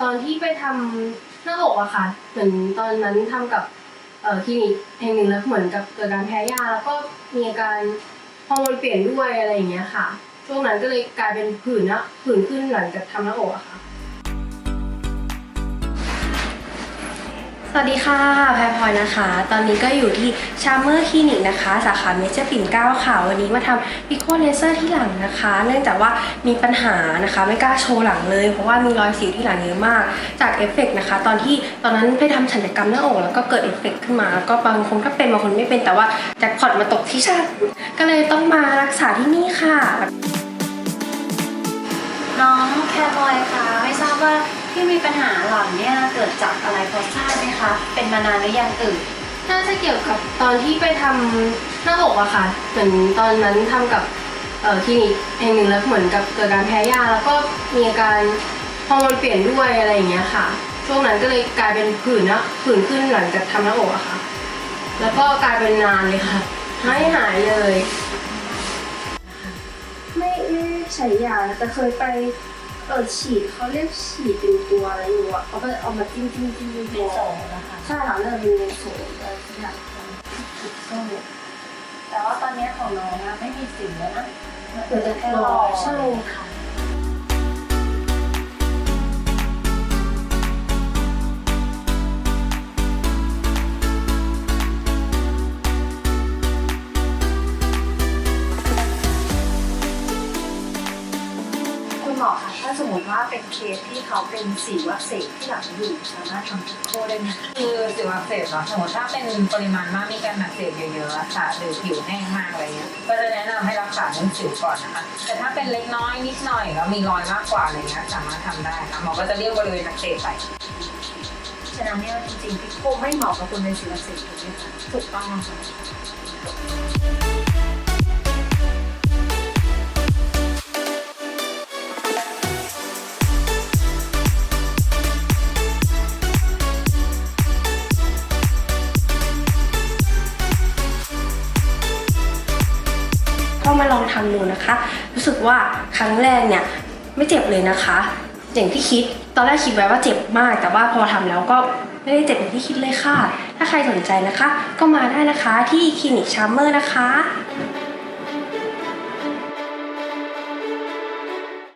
ตอนที่ไปทำหน้าอกอะค่ะ เหมือนตอนนั้นทำกับเอ่อคลินิกแห่งหนึ่งแล้วเหมือนกับเกิดการแพ้ยาแล้วก็มีอาการฮอร์โมนเปลี่ยนด้วยอะไรอย่างเงี้ยค่ะ ช่วงนั้นก็เลยกลายเป็นผื่นนะผื่นขึ้นหลังจากทำหน้าอกอะค่ะ วัสดีค่ะแพรพลอยนะคะ ตอนนี้ก็อยู่ที่ชาร์เมอร์คลินิกนะคะ สาขาเมเจอร์ปิ่นเก้าค่ะ วันนี้มาทำพิโคเลเซอร์ที่หลังนะคะ เนื่องจากว่ามีปัญหานะคะ ไม่กล้าโชว์หลังเลย เพราะว่ามีรอยสิวที่หลังเยอะมาก จากเอฟเฟกต์นะคะ ตอนที่ตอนนั้นไปทำศัลยกรรมหน้าอกแล้วก็เกิดเอฟเฟกต์ขึ้นมา ก็บางคนก็เป็นบางคนไม่เป็น แต่ว่าแจ็คพอตมาตกที่ฉันก็เลยต้องมารักษาที่นี่ค่ะ น้องแครอยคะไม่ทราบว่า ที่มีปัญหาหลังเนี่ยเกิดจากอะไรพอทราบไหมคะ เป็นมานานหรือยังเอ่ยน่าจะเกี่ยวกับตอนที่ไปทำหน้าอกอะค่ะ เหมือนตอนนั้นทำกับเอ่อคลินิกแห่งหนึ่งแล้วเหมือนกับเกิดการแพ้ยาแล้วก็มีอาการฮอร์โมนเปลี่ยนด้วยอะไรอย่างเงี้ยค่ะ ช่วงนั้นก็เลยกลายเป็นผื่นนะผื่นขึ้นหลังจากทำหน้าอกอะค่ะ แล้วก็กลายเป็นนานเลยค่ะไม่หายเลย ไม่ไม่ได้ใช้ยานะแต่เคยไป เออฉีดเขาเรียกฉีดเป็นตัวอะไรอยู่อะเขาก็เอามาจิ้มจิ้มจิ้มจิ้มตัวนะคะใช่ค่ะเริ่มเป็นโสดอะไรสักอย่างแต่ว่าตอนนี้ของน้องนะไม่มีสิวแล้วนะเกิดจากรอยใช่ค่ะ คุณหมอคะถ้าสมมติว่าเป็นเคสที่เขาเป็นสิวอักเสบที่หลังอยู่สามารถทำพิโคได้ไหมคะคือสิวอักเสบเนาะสมมติถ้าเป็นปริมาณมากมีการอักเสบเยอะๆอะค่ะหรือผิวแห้งมากอะไรเงี้ยก็จะแนะนำให้รักษาเรื่องสิวก่อนนะคะแต่ถ้าเป็นเล็กน้อยนิดหน่อยแล้วมีรอยมากกว่าอะไรเงี้ยสามารถทำได้ค่ะหมอก็จะเรียกบริเวณอักเสบไปฉะนั้นเนี่ยจริงๆพิโคไม่เหมาะกับคนเป็นสิวอักเสบถูกไหมคะถูกต้องค่ะ ก็มาลองทำดูนะคะ รู้สึกว่าครั้งแรกเนี่ยไม่เจ็บเลยนะคะอย่างที่คิด ตอนแรกคิดไว้ว่าเจ็บมาก แต่ว่าพอทำแล้วก็ไม่ได้เจ็บอย่างที่คิดเลยค่ะ ถ้าใครสนใจนะคะ ก็มาได้นะคะที่คลินิกชาร์เมอร์นะคะ